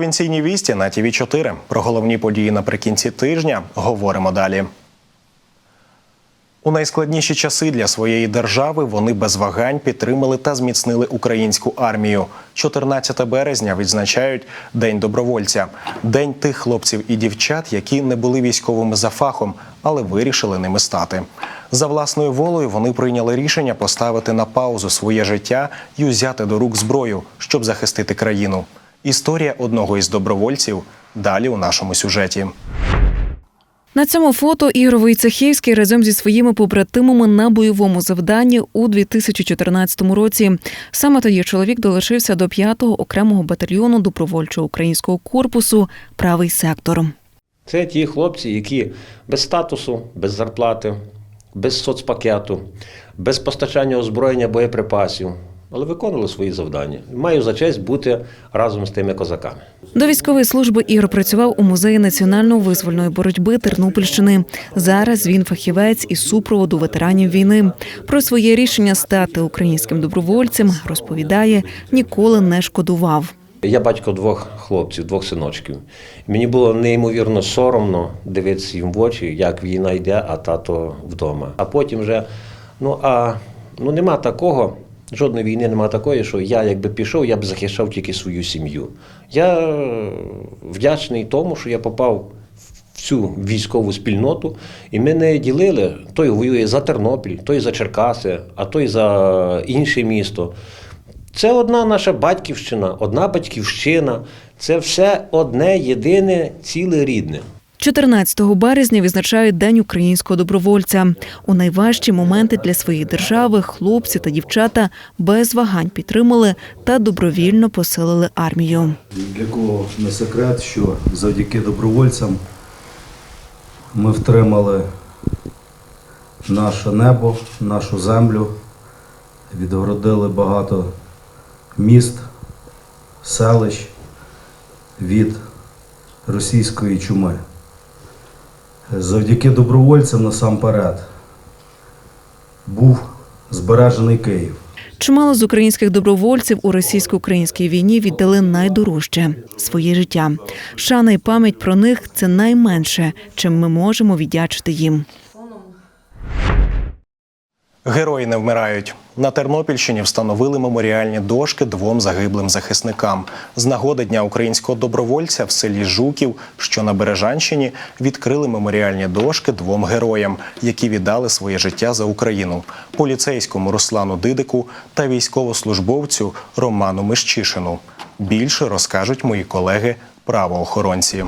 Провінційні вісті на ТВ 4 Про головні події наприкінці тижня говоримо далі. У найскладніші часи для своєї держави вони без вагань підтримали та зміцнили українську армію. 14 березня відзначають День добровольця, день тих хлопців і дівчат, які не були військовими за фахом, але вирішили ними стати. За власною волею вони прийняли рішення поставити на паузу своє життя і узяти до рук зброю, щоб захистити країну. Історія одного із добровольців далі у нашому сюжеті. На цьому фото Ігор Войцехівський разом зі своїми побратимами на бойовому завданні у 2014 році. Саме тоді чоловік долучився до 5-го окремого батальйону добровольчого українського корпусу Правий сектор. Це ті хлопці, які без статусу, без зарплати, без соцпакету, без постачання озброєння боєприпасів, але виконували свої завдання. Маю за честь бути разом з тими козаками. До військової служби Ігор працював у музеї національно-визвольної боротьби Тернопільщини. Зараз він фахівець із супроводу ветеранів війни. Про своє рішення стати українським добровольцем розповідає, ніколи не шкодував. Я батько двох хлопців, двох синочків. Мені було неймовірно соромно дивитися їм в очі, як війна йде, а тато вдома. А потім вже, ну а ну нема такого, жодної війни нема такої, що я якби пішов, я б захищав тільки свою сім'ю. Я вдячний тому, що я попав в цю військову спільноту, і ми не ділили, той воює за Тернопіль, той за Черкаси, а той за інше місто. Це одна наша батьківщина, одна батьківщина. Це все одне, єдине, ціле рідне. 14 березня відзначають День українського добровольця. У найважчі моменти для своєї держави хлопці та дівчата без вагань підтримали та добровільно посилили армію. Для кого не секрет, що завдяки добровольцям ми втримали наше небо, нашу землю, відгородили багато міст, селищ від російської чуми. Завдяки добровольцям насамперед був збережений Київ. Чимало з українських добровольців у російсько-українській війні віддали найдорожче своє життя. Шана і пам'ять про них це найменше, чим ми можемо віддячити їм. Герої не вмирають. На Тернопільщині встановили меморіальні дошки двом загиблим захисникам. З нагоди Дня українського добровольця в селі Жуків, що на Бережанщині, відкрили меморіальні дошки двом героям, які віддали своє життя за Україну поліцейському Руслану Дидику та військовослужбовцю Роману Мещишину. Більше розкажуть мої колеги правоохоронці.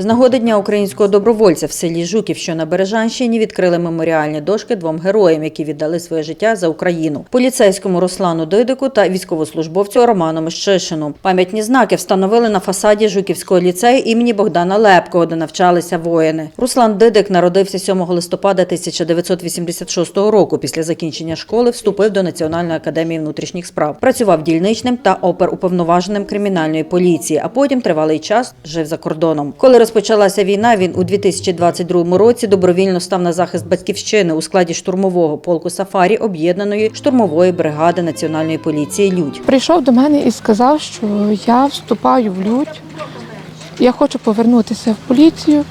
З нагоди Дня українського добровольця в селі Жуків, що на Бережанщині, відкрили меморіальні дошки двом героям, які віддали своє життя за Україну: поліцейському Руслану Дидику та військовослужбовцю Роману Мещишину. Пам'ятні знаки встановили на фасаді Жуківського ліцею імені Богдана Лепкого, де навчалися воїни. Руслан Дидик народився 7 листопада 1986 року. Після закінчення школи вступив до Національної академії внутрішніх справ. Працював дільничним та оперуповноваженим кримінальної поліції, а потім тривалий час жив за кордоном. Коли розпочалася війна, він у 2022 році добровільно став на захист батьківщини у складі штурмового полку Сафарі об'єднаної штурмової бригади національної поліції Людь. прийшов до мене і сказав, що я вступаю в людь, я хочу повернутися в поліцію.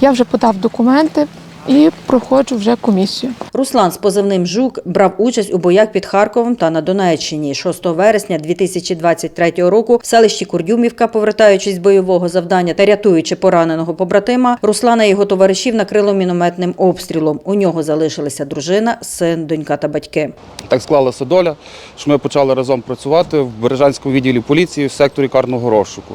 Я вже подав документи і проходжу вже комісію. Руслан з позивним Жук брав участь у боях під Харковом та на Донеччині. 6 вересня 2023 року в селищі Курдюмівка, повертаючись з бойового завдання та рятуючи пораненого побратима, Руслана і його товаришів накрило мінометним обстрілом. У нього залишилися дружина, син, донька та батьки. Так склалася доля, що ми почали разом працювати в Бережанському відділі поліції в секторі карного розшуку.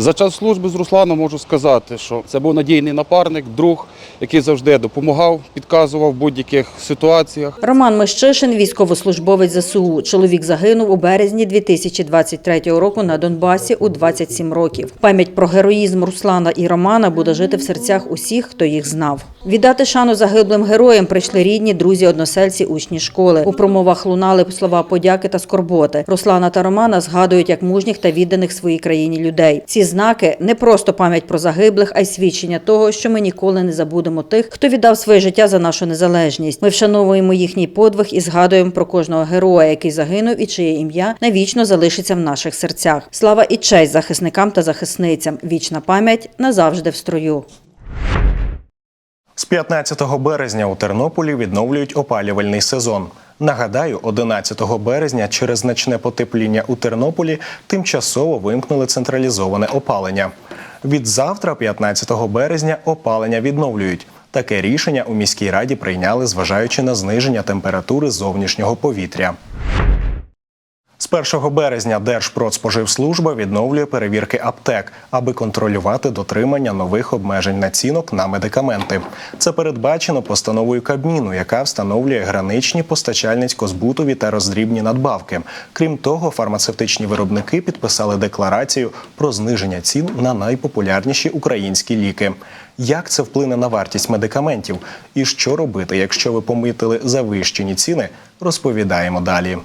За час служби з Русланом можу сказати, що це був надійний напарник, друг, який завжди допомагав, підказував в будь-яких ситуаціях. Роман Мещишин, військовослужбовець ЗСУ. Чоловік загинув у березні 2023 року на Донбасі у 27 років. Пам'ять про героїзм Руслана і Романа буде жити в серцях усіх, хто їх знав. Віддати шану загиблим героям прийшли рідні, друзі, односельці, учні школи. У промовах лунали слова подяки та скорботи. Руслана та Романа згадують як мужніх та відданих своїй країні людей. Ці знаки не просто пам'ять про загиблих, а й свідчення того, що ми ніколи не забудемо згадуємо тих, хто віддав своє життя за нашу незалежність. Ми вшановуємо їхній подвиг і згадуємо про кожного героя, який загинув і чиє ім'я навічно залишиться в наших серцях. Слава і честь захисникам та захисницям. Вічна пам'ять назавжди в строю. З 15 березня у Тернополі відновлюють опалювальний сезон. Нагадаю, 11 березня через значне потепління у Тернополі тимчасово вимкнули централізоване опалення. Від завтра, 15 березня, опалення відновлюють. Таке рішення у міській раді прийняли, зважаючи на зниження температури зовнішнього повітря. З 1 березня Держпродспоживслужба відновлює перевірки аптек, аби контролювати дотримання нових обмежень націнок на медикаменти. Це передбачено постановою Кабміну, яка встановлює граничні постачальницько-збутові та роздрібні надбавки. Крім того, фармацевтичні виробники підписали декларацію про зниження цін на найпопулярніші українські ліки. Як це вплине на вартість медикаментів і що робити, якщо ви помітили завищені ціни, розповідаємо далі.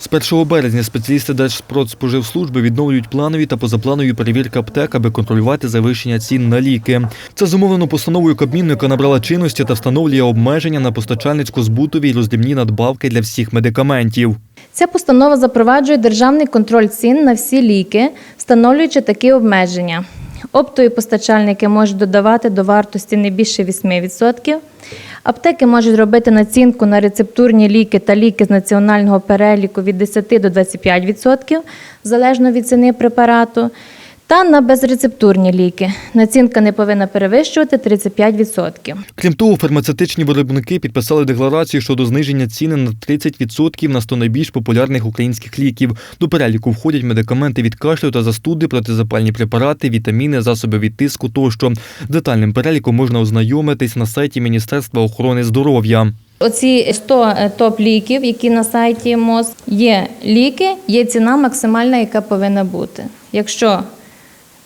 З 1 березня спеціалісти Держпродспоживслужби відновлюють планові та позапланові перевірки аптек, аби контролювати завищення цін на ліки. Це зумовлено постановою Кабміну, яка набрала чинності та встановлює обмеження на постачальницько-збутові й роздрібні надбавки для всіх медикаментів. Ця постанова запроваджує державний контроль цін на всі ліки, встановлюючи такі обмеження. Оптові постачальники можуть додавати до вартості не більше 8%. Аптеки можуть робити націнку на рецептурні ліки та ліки з національного переліку від 10 до 25%, залежно від ціни препарату, та на безрецептурні ліки. Націнка не повинна перевищувати 35%. Крім того, фармацевтичні виробники підписали декларацію щодо зниження ціни на 30% на 100 найбільш популярних українських ліків. До переліку входять медикаменти від кашлю та застуди, протизапальні препарати, вітаміни, засоби від тиску тощо. Детальним переліком можна ознайомитись на сайті Міністерства охорони здоров'я. Оці 100 топ-ліків, які на сайті МОЗ, є ліки, є ціна максимальна, яка повинна бути. Якщо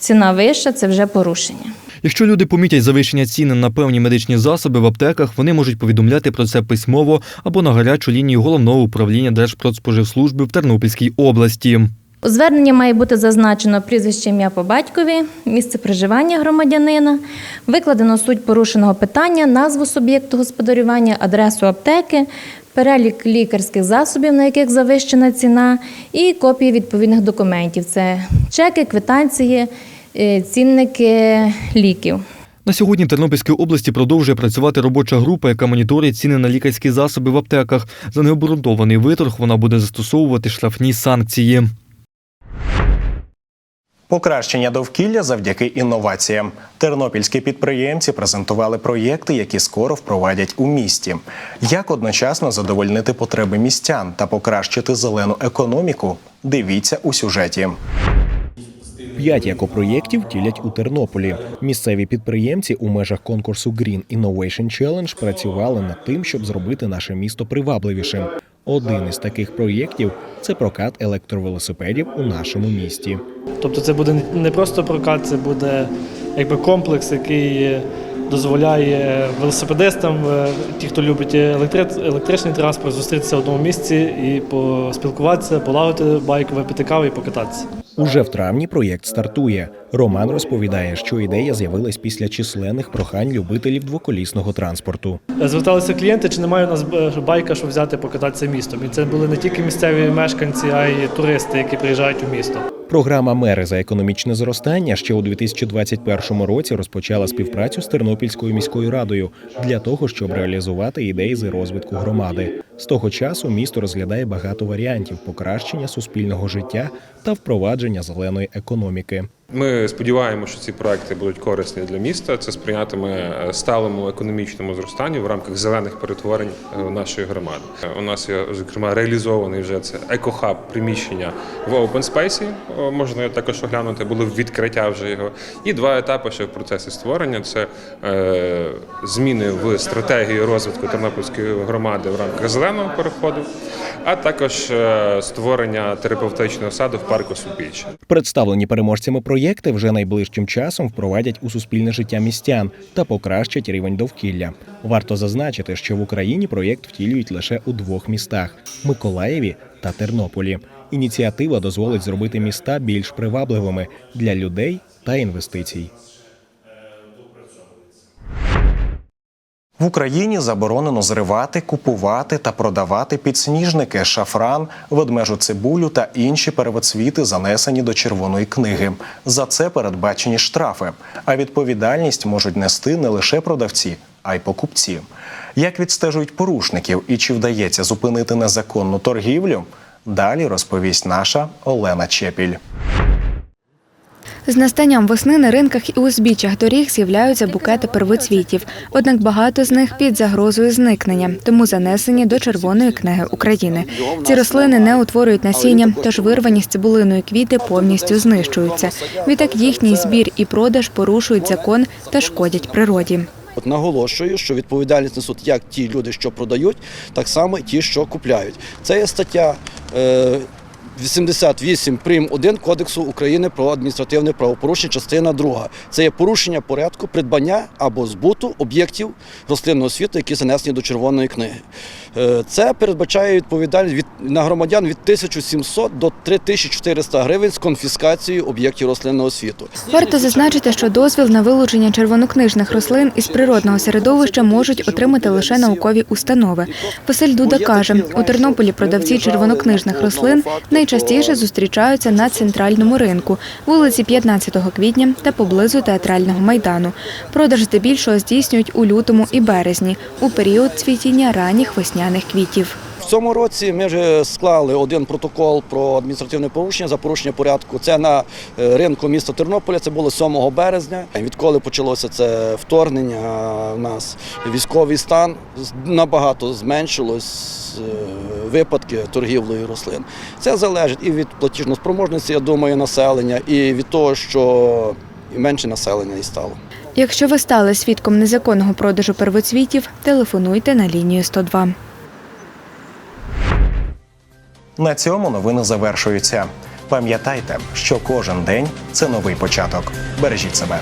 ціна вища, це вже порушення. Якщо люди помітять завищення ціни на певні медичні засоби в аптеках, вони можуть повідомляти про це письмово або на гарячу лінію головного управління Держпродспоживслужби в Тернопільській області. У зверненні має бути зазначено прізвище ім'я по батькові, місце проживання громадянина, викладено суть порушеного питання, назву суб'єкту господарювання, адресу аптеки, перелік лікарських засобів, на яких завищена ціна, і копії відповідних документів. Це чеки, квитанції, цінники ліків. На сьогодні в Тернопільській області продовжує працювати робоча група, яка моніторить ціни на лікарські засоби в аптеках. За необґрунтований виторг вона буде застосовувати штрафні санкції. Покращення довкілля завдяки інноваціям. Тернопільські підприємці презентували проєкти, які скоро впровадять у місті. Як одночасно задовольнити потреби містян та покращити зелену економіку? Дивіться у сюжеті. П'ять екопроєктів тілять у Тернополі. Місцеві підприємці у межах конкурсу Green Innovation Challenge працювали над тим, щоб зробити наше місто привабливішим. Один із таких проєктів це прокат електровелосипедів у нашому місті. Тобто це буде не просто прокат, це буде якби комплекс, який дозволяє велосипедистам, е, ті, хто любить електри- електричний транспорт, зустрітися в одному місці і поспілкуватися, полагодити байк, випити каву і покататися. Уже в травні проєкт стартує. Роман розповідає, що ідея з'явилась після численних прохань любителів двоколісного транспорту. Зверталися клієнти, чи немає у нас е, байка, щоб взяти покататися містом. І це були не тільки місцеві мешканці, а й туристи, які приїжджають у місто. Програма Мери за економічне зростання ще у 2021 році розпочала співпрацю з Тернопільською міською радою для того, щоб реалізувати ідеї з розвитку громади. З того часу місто розглядає багато варіантів покращення суспільного життя та впровадження зеленої економіки. Ми сподіваємося, що ці проекти будуть корисні для міста. Це сприятиме е, сталому економічному зростанню в рамках зелених перетворень е, нашої громади. Е, У нас є зокрема реалізований вже це екохаб приміщення в Open Space. О, Можна його також оглянути. Було відкриття вже його. І два етапи ще в процесі створення: це зміни в стратегії розвитку Тернопільської громади в рамках зеленого переходу, а також створення терапевтичного саду в парку Супіч. Представлені переможцями проєкти вже найближчим часом впровадять у суспільне життя містян та покращать рівень довкілля. Варто зазначити, що в Україні проєкт втілюють лише у двох містах Миколаєві та Тернополі. Ініціатива дозволить зробити міста більш привабливими для людей та інвестицій. В Україні заборонено зривати, купувати та продавати підсніжники, шафран, ведмежу цибулю та інші первоцвіти, занесені до червоної книги. За це передбачені штрафи. А відповідальність можуть нести не лише продавці, а й покупці. Як відстежують порушників і чи вдається зупинити незаконну торгівлю? Далі розповість наша Олена Чепіль. З настанням весни на ринках і узбіччях доріг з'являються букети первоцвітів. Однак багато з них під загрозою зникнення, тому занесені до Червоної книги України. Ці рослини не утворюють насіння, тож вирвані з цибулиною квіти повністю знищуються. Відтак їхній збір і продаж порушують закон та шкодять природі. От наголошую, що відповідальність несуть як ті люди, що продають, так само і ті, що купляють. Це є стаття е, 88 прим. 1 Кодексу України про адміністративне правопорушення, частина 2. Це є порушення порядку придбання або збуту об'єктів рослинного світу, які занесені до червоної книги. Е, Це передбачає відповідальність від на громадян від 1700 до 3400 гривень з конфіскацією об'єктів рослинного світу. Варто зазначити, що дозвіл на вилучення червонокнижних рослин із природного середовища можуть отримати лише наукові установи. Василь Дуда каже, у Тернополі продавці червонокнижних рослин найчастіше зустрічаються на центральному ринку, вулиці 15 квітня та поблизу театрального майдану. Продаж здебільшого здійснюють у лютому і березні, у період цвітіння ранніх весняних квітів. Цьому році ми вже склали один протокол про адміністративне порушення за порушення порядку. Це на е, ринку міста Тернополя. Це було 7 березня. Відколи почалося це вторгнення, у нас військовий стан набагато зменшилось е, випадки торгівлею рослин. Це залежить і від платіжноспроможності, я думаю, населення, і від того, що менше населення і стало. Якщо ви стали свідком незаконного продажу первоцвітів, телефонуйте на лінію 102. На цьому новини завершуються. Пам'ятайте, що кожен день це новий початок. Бережіть себе.